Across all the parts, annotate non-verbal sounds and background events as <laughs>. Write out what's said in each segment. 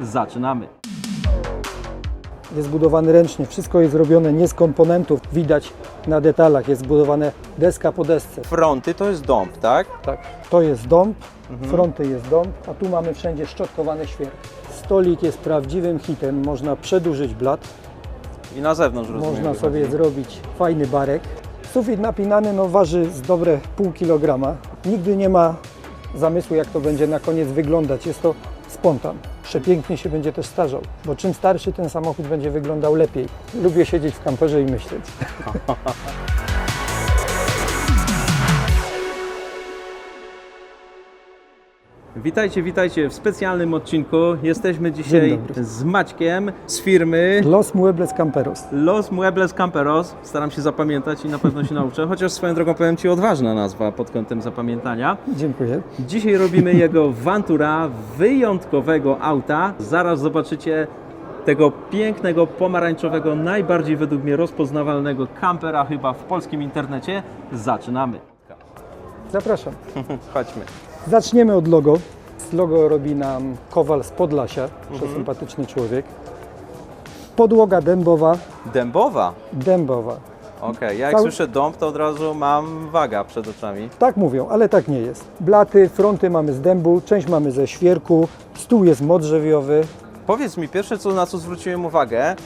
Zaczynamy. Jest zbudowany ręcznie, wszystko jest robione nie z komponentów, widać na detalach, jest zbudowane deska po desce. Fronty to jest dąb, tak? Tak, to jest dąb, fronty jest dąb, a tu mamy wszędzie szczotkowane świerk. Stolik jest prawdziwym hitem, można przedłużyć blat, I na zewnątrz rozumiem. można sobie zrobić fajny barek. Sufit napinany no, waży z dobre pół kilograma. Nigdy nie ma zamysłu, jak to będzie na koniec wyglądać. Jest to spontan. Przepięknie się będzie też starzał, bo czym starszy ten samochód będzie wyglądał lepiej. Lubię siedzieć w kamperze i myśleć. <laughs> Witajcie, witajcie w specjalnym odcinku. Jesteśmy dzisiaj z Maćkiem z firmy Los Muebles Camperos. Los Muebles Camperos. Staram się zapamiętać i na pewno się nauczę, <laughs> chociaż swoją drogą powiem Ci odważna nazwa pod kątem zapamiętania. Dziękuję. Dzisiaj robimy <laughs> jego Vantura, wyjątkowego auta. Zaraz zobaczycie tego pięknego, pomarańczowego, najbardziej według mnie rozpoznawalnego kampera chyba w polskim internecie. Zaczynamy. Zapraszam. <laughs> Chodźmy. Zaczniemy od logo. Logo robi nam Kowal z Podlasia, przesympatyczny człowiek. Podłoga dębowa, Dębowa. dębowa. Okej, ja jak Cały- słyszę dąb, to od razu mam waga przed oczami. Tak mówią, ale tak nie jest. Blaty, fronty mamy z dębu, część mamy ze świerku, stół jest modrzewiowy. Powiedz mi, pierwsze co, na co zwróciłem uwagę, e,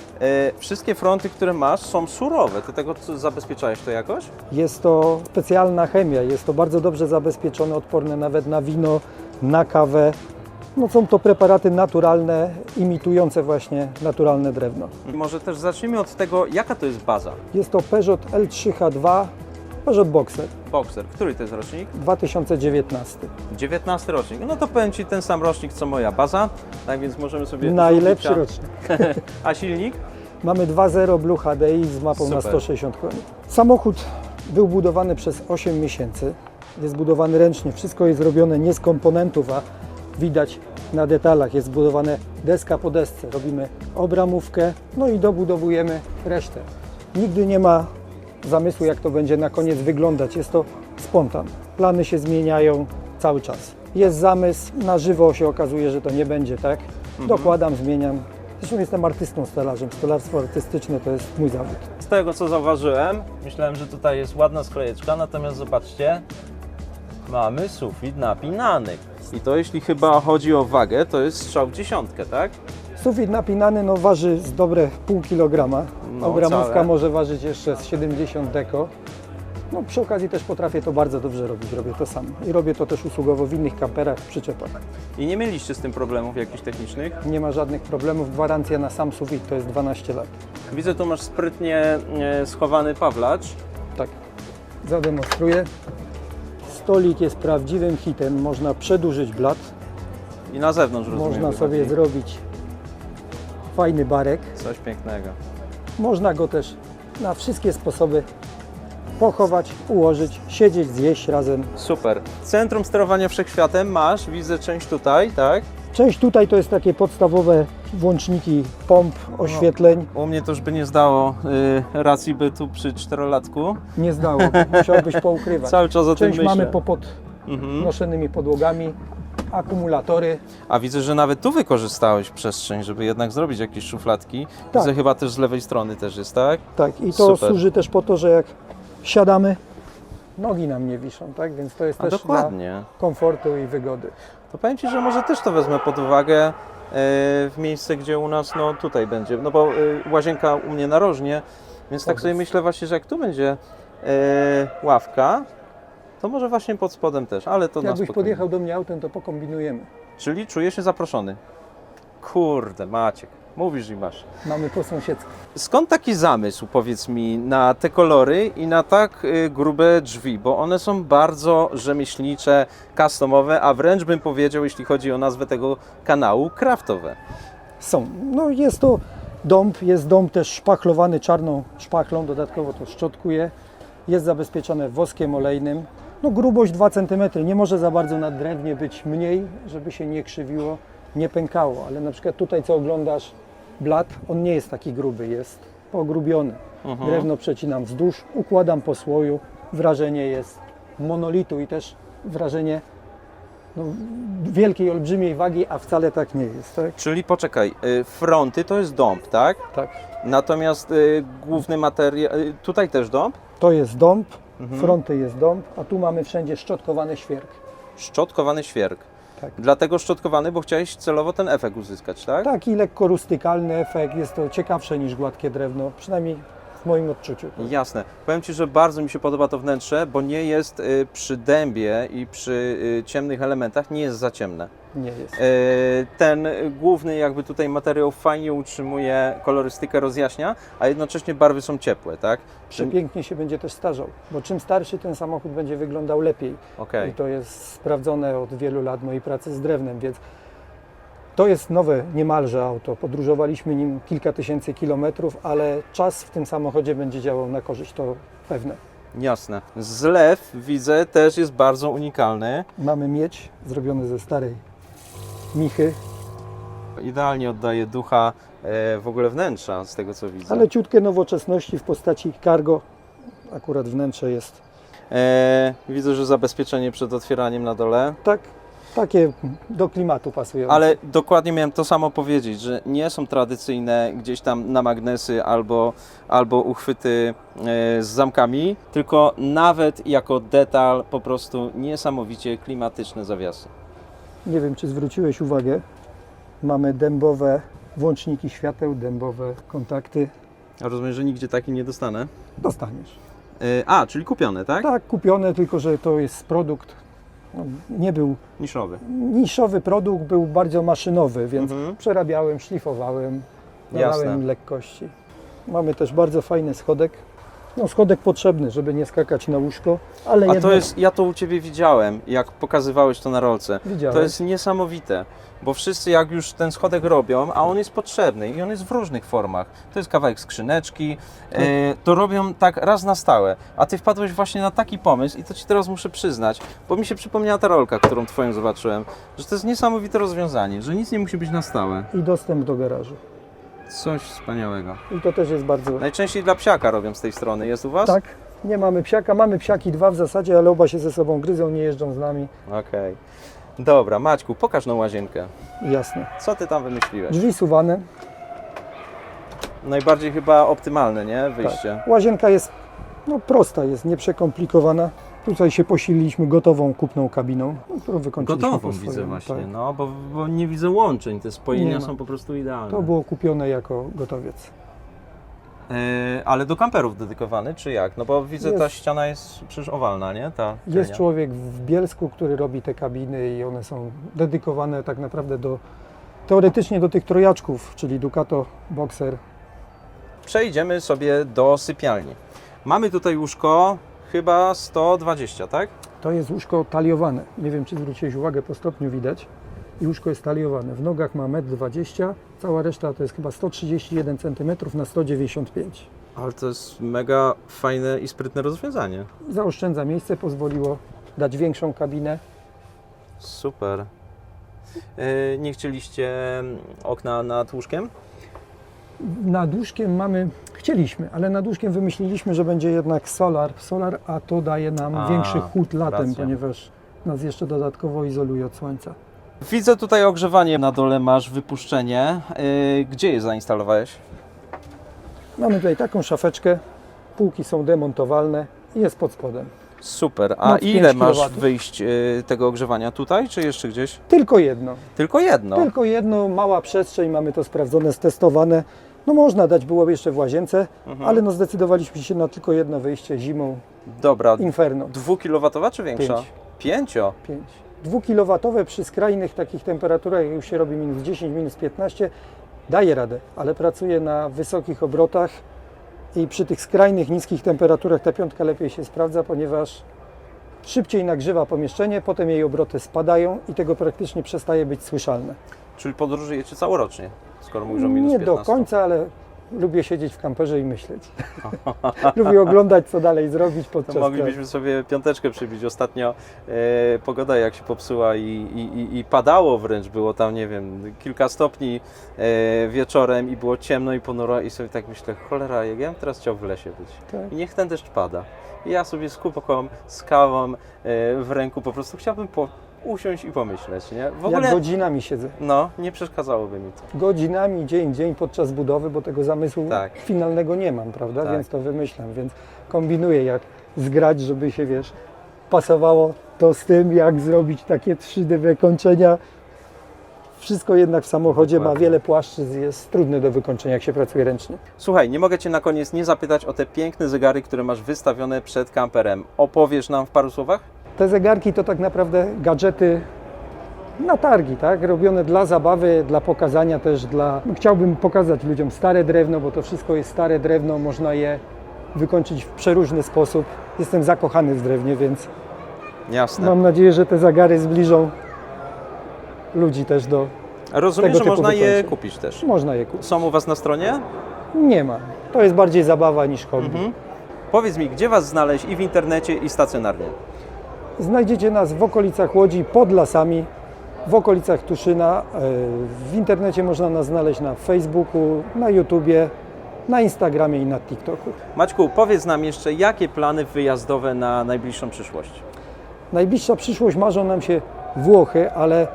wszystkie fronty, które masz są surowe. Ty tego co, zabezpieczałeś to jakoś? Jest to specjalna chemia, jest to bardzo dobrze zabezpieczone, odporne nawet na wino, na kawę. No, są to preparaty naturalne, imitujące właśnie naturalne drewno. Może też zacznijmy od tego, jaka to jest baza. Jest to Peugeot L3H2, Peugeot Boxer Boxer. Który to jest rocznik? 2019. 19 rocznik. No to powiem Ci ten sam rocznik co moja baza, tak więc możemy sobie... Najlepszy rzucić, rocznik. <laughs> a, silnik? Mamy 2.0 Blue HDI z mapą na Super. 160 koni. Samochód był budowany przez 8 miesięcy. Jest budowany ręcznie. Wszystko jest robione nie z komponentów, a widać na detalach. Jest zbudowane deska po desce. Robimy obramówkę, no i dobudowujemy resztę. Nigdy nie ma zamysłu, jak to będzie na koniec wyglądać. Jest to spontan. Plany się zmieniają cały czas. Jest zamysł, na żywo się okazuje, że to nie będzie tak. Dokładam, zmieniam. Zresztą jestem artystą stolarzem. Stolarstwo artystyczne to jest mój zawód. Z tego co zauważyłem, myślałem, że tutaj jest ładna sklejeczka, natomiast zobaczcie, mamy sufit napinany. I to jeśli chyba chodzi o wagę, to jest strzał dziesiątkę, tak? Sufit napinany no, waży z dobre pół kilograma. No, Obramówka całe. może ważyć jeszcze z 70 deko. No, przy okazji też potrafię to bardzo dobrze robić. Robię to sam. I robię to też usługowo w innych kamperach, przyczepach. I nie mieliście z tym problemów jakichś technicznych? Nie ma żadnych problemów. Gwarancja na sam sufit to jest 12 lat. Widzę, tu masz sprytnie e, schowany pawlacz. Tak, zademonstruję. Stolik jest prawdziwym hitem. Można przedłużyć blat. I na zewnątrz rozumiem. Można sobie wychodzi. zrobić fajny barek. Coś pięknego. Można go też na wszystkie sposoby pochować, ułożyć, siedzieć, zjeść razem. Super. Centrum sterowania wszechświatem masz, widzę część tutaj, tak? Część tutaj to jest takie podstawowe włączniki pomp, oświetleń. U mnie to już by nie zdało y, racji bytu przy czterolatku. Nie zdało, <laughs> musiałbyś poukrywać. Cały czas o tym Część myślę. mamy po pod Mhm. noszonymi podłogami, akumulatory. A widzę, że nawet tu wykorzystałeś przestrzeń, żeby jednak zrobić jakieś szufladki. Tak. Widzę chyba też z lewej strony też jest, tak? Tak, i to Super. służy też po to, że jak siadamy, nogi nam nie wiszą, tak? Więc to jest A też dokładnie. dla komfortu i wygody. To powiem Ci, że może też to wezmę pod uwagę e, w miejsce, gdzie u nas, no tutaj będzie, no bo e, łazienka u mnie narożnie, więc tak Powiedz. sobie myślę właśnie, że jak tu będzie e, ławka, to może właśnie pod spodem też, ale to na Jakbyś spokojnie. podjechał do mnie autem, to pokombinujemy. Czyli czuję się zaproszony. Kurde, Maciek, mówisz i masz. Mamy po sąsiedzku. Skąd taki zamysł, powiedz mi, na te kolory i na tak y, grube drzwi? Bo one są bardzo rzemieślnicze, customowe, a wręcz bym powiedział, jeśli chodzi o nazwę tego kanału, kraftowe. Są. No jest to dąb, jest dąb też szpachlowany czarną szpachlą, dodatkowo to szczotkuje. Jest zabezpieczone woskiem olejnym. No grubość 2 cm, nie może za bardzo na drewnie być mniej, żeby się nie krzywiło, nie pękało, ale na przykład tutaj co oglądasz blat, on nie jest taki gruby, jest pogrubiony. Drewno przecinam wzdłuż, układam po słoju, wrażenie jest monolitu i też wrażenie no, wielkiej, olbrzymiej wagi, a wcale tak nie jest. Tak? Czyli poczekaj, y, fronty to jest dąb, tak? tak. Natomiast y, główny materiał, y, tutaj też dąb? To jest dąb, Mhm. fronty jest dąb, a tu mamy wszędzie szczotkowany świerk. Szczotkowany świerk. Tak. Dlatego szczotkowany, bo chciałeś celowo ten efekt uzyskać, tak? Taki lekko rustykalny efekt, jest to ciekawsze niż gładkie drewno, przynajmniej w moim odczuciu. Jasne. Powiem Ci, że bardzo mi się podoba to wnętrze, bo nie jest y, przy dębie i przy y, ciemnych elementach, nie jest za ciemne. Nie jest. Y, Ten główny jakby tutaj materiał fajnie utrzymuje kolorystykę, rozjaśnia, a jednocześnie barwy są ciepłe, tak? Przepięknie się będzie też starzał, bo czym starszy ten samochód będzie wyglądał lepiej. Okej. I to jest sprawdzone od wielu lat mojej pracy z drewnem, więc to jest nowe niemalże auto. Podróżowaliśmy nim kilka tysięcy kilometrów, ale czas w tym samochodzie będzie działał na korzyść, to pewne. Jasne. Zlew, widzę, też jest bardzo unikalny. Mamy miedź zrobiony ze starej michy, Idealnie oddaje ducha e, w ogóle wnętrza, z tego co widzę. ale ciutkie nowoczesności w postaci cargo. Akurat wnętrze jest E, widzę, że zabezpieczenie przed otwieraniem na dole. tak, takie do klimatu pasujące. Ale dokładnie miałem to samo powiedzieć, że nie są tradycyjne gdzieś tam na magnesy albo, albo uchwyty e, z zamkami, tylko nawet jako detal po prostu niesamowicie klimatyczne zawiasy. Nie wiem, czy zwróciłeś uwagę, mamy dębowe włączniki świateł, dębowe kontakty. A Rozumiem, że nigdzie taki nie dostanę. Dostaniesz. E, a, czyli kupione, tak? Tak, kupione, tylko że to jest produkt. No, nie był Niszowy. niszowy produkt, był bardzo maszynowy, więc Mhm. przerabiałem, szlifowałem, dawałem lekkości. Mamy też bardzo fajny schodek. No, schodek potrzebny, żeby nie skakać na łóżko, ale A jednak to jest, ja to u Ciebie widziałem, jak pokazywałeś to na rolce. widziałem. To jest niesamowite, bo wszyscy jak już ten schodek robią, a on jest potrzebny i on jest w różnych formach. To jest kawałek skrzyneczki, Tak. e, to robią tak raz na stałe. A Ty wpadłeś właśnie na taki pomysł i to Ci teraz muszę przyznać, bo mi się przypomniała ta rolka, którą Twoją zobaczyłem, że to jest niesamowite rozwiązanie, że nic nie musi być na stałe. I dostęp do garażu. Coś wspaniałego. I to też jest bardzo... Najczęściej dla psiaka robią z tej strony. Jest u Was? Tak, nie mamy psiaka, mamy psiaki dwa w zasadzie, ale oba się ze sobą gryzą, nie jeżdżą z nami. Okej. Dobra, Maćku, pokaż tą łazienkę. Jasne. Co Ty tam wymyśliłeś? Drzwi suwane, Najbardziej chyba optymalne, nie? Wyjście. Tak. Łazienka jest no, prosta, jest nieprzekomplikowana. Tutaj się posililiśmy gotową kupną kabiną, no, którą wykończyliśmy Gotową po widzę właśnie, tak. no bo, bo nie widzę łączeń, te spojenia są po prostu idealne. To było kupione jako gotowiec. E, ale do kamperów dedykowany, czy jak? No bo widzę, ta Jest. ściana jest przecież owalna, nie? Ta Jest człowiek w Bielsku, który robi te kabiny i one są dedykowane tak naprawdę do, teoretycznie do tych trojaczków, czyli Ducato, Boxer. Przejdziemy sobie do sypialni. Mamy tutaj łóżko chyba 120, tak? To jest łóżko taliowane. Nie wiem, czy zwróciłeś uwagę, po stopniu widać. I łóżko jest taliowane. W nogach ma 1,20 m, cała reszta to jest chyba 131 cm na 195 Ale to jest mega fajne i sprytne rozwiązanie. Zaoszczędza miejsce, pozwoliło dać większą kabinę. Super. E, nie chcieliście okna nad łóżkiem? Nad łóżkiem mamy, chcieliśmy, ale nad łóżkiem wymyśliliśmy, że będzie jednak solar, solar a to daje nam A, większy chłód latem, racja. ponieważ nas jeszcze dodatkowo izoluje od słońca. Widzę tutaj ogrzewanie, na dole masz wypuszczenie. E, gdzie je zainstalowałeś? Mamy tutaj taką szafeczkę, półki są demontowalne i jest pod spodem. Super. A Moc ile 5 masz kilowatów. wyjść e, tego ogrzewania? Tutaj czy jeszcze gdzieś? Tylko jedno. Tylko jedno. Tylko jedno, mała przestrzeń, mamy to sprawdzone, stestowane. No można dać było jeszcze w łazience, Mhm. ale no zdecydowaliśmy się na tylko jedno wyjście zimą, Dobra. Inferno. Dwukilowatowa czy większa? Pięć. Pięcio. 5. Dwukilowatowe przy skrajnych takich temperaturach, jak już się robi minus 10, minus 15, daje radę, ale pracuje na wysokich obrotach i przy tych skrajnych, niskich temperaturach ta piątka lepiej się sprawdza, ponieważ szybciej nagrzewa pomieszczenie, potem jej obroty spadają i tego praktycznie przestaje być słyszalne. Czyli podróżujecie całorocznie, skoro mówisz o minus Nie 15. do końca, ale lubię siedzieć w kamperze i myśleć. <laughs> lubię oglądać, co dalej zrobić podczas moglibyśmy sobie piąteczkę przybić. Ostatnio e, pogoda jak się popsuła i, i, i- i padało wręcz, było tam, nie wiem, kilka stopni e, wieczorem i było ciemno i ponuro i sobie tak myślę, cholera, jak ja bym teraz chciał w lesie być. Tak. I niech ten deszcz pada. I ja sobie z kubką, z kawą e, w ręku po prostu chciałbym po, usiąść i pomyśleć, nie? W Jak ogóle, godzinami siedzę. no, nie przeszkadzałoby mi to. Godzinami, dzień, dzień podczas budowy, bo tego zamysłu Tak. finalnego nie mam, prawda? Tak. Więc to wymyślam, więc kombinuję jak zgrać, żeby się, wiesz, pasowało to z tym, jak zrobić takie 3D wykończenia. Wszystko jednak w samochodzie ma Dokładnie. wiele płaszczyzn, jest trudne do wykończenia, jak się pracuje ręcznie. Słuchaj, nie mogę Cię na koniec nie zapytać o te piękne zegary, które masz wystawione przed kamperem. Opowiesz nam w paru słowach? Te zegarki to tak naprawdę gadżety na targi, tak? Robione dla zabawy, dla pokazania też dla... Chciałbym pokazać ludziom stare drewno, bo to wszystko jest stare drewno, można je wykończyć w przeróżny sposób. Jestem zakochany w drewnie, więc Jasne. mam nadzieję, że te zagary zbliżą ludzi też do... Rozumiem, tego że typu można je wykończeń. kupić też. Można je kupić. Są u Was na stronie? Nie ma. To jest bardziej zabawa niż hobby. Mhm. Powiedz mi, gdzie Was znaleźć i w internecie, i stacjonarnie? Znajdziecie nas w okolicach Łodzi, pod lasami, w okolicach Tuszyna. e, W internecie można nas znaleźć na Facebooku, na YouTubie, na Instagramie i na TikToku. Maćku, powiedz nam jeszcze, jakie plany wyjazdowe na najbliższą przyszłość? Najbliższa przyszłość marzą nam się Włochy, ale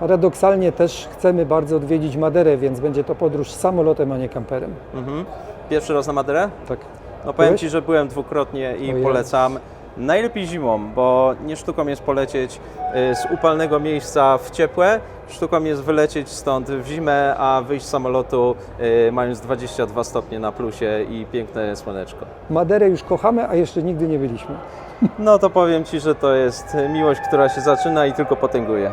paradoksalnie też chcemy bardzo odwiedzić Maderę, więc będzie to podróż samolotem, a nie kamperem. Mhm. Pierwszy raz na Maderę? Tak. No powiem Byłeś? Ci, że byłem dwukrotnie i Ojej. polecam. Najlepiej zimą, bo nie sztuką jest polecieć z upalnego miejsca w ciepłe, sztuką jest wylecieć stąd w zimę, a wyjść z samolotu y, mając 22 stopnie na plusie i piękne słoneczko. Maderę już kochamy, a jeszcze nigdy nie byliśmy. No to powiem Ci, że to jest miłość, która się zaczyna i tylko potęguje.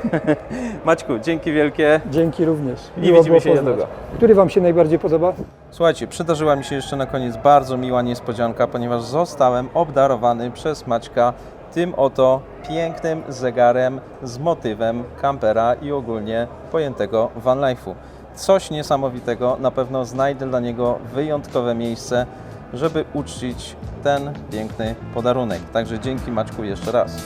<laughs> Maćku, dzięki wielkie. Dzięki również. I Miło widzimy było się niedługo. Który Wam się najbardziej podoba? Słuchajcie, przydarzyła mi się jeszcze na koniec bardzo miła niespodzianka, ponieważ zostałem obdarowany przez Maćka tym oto pięknym zegarem z motywem kampera i ogólnie pojętego van life'u. Coś niesamowitego, na pewno znajdę dla niego wyjątkowe miejsce, żeby uczcić ten piękny podarunek. Także dzięki Maćku jeszcze raz.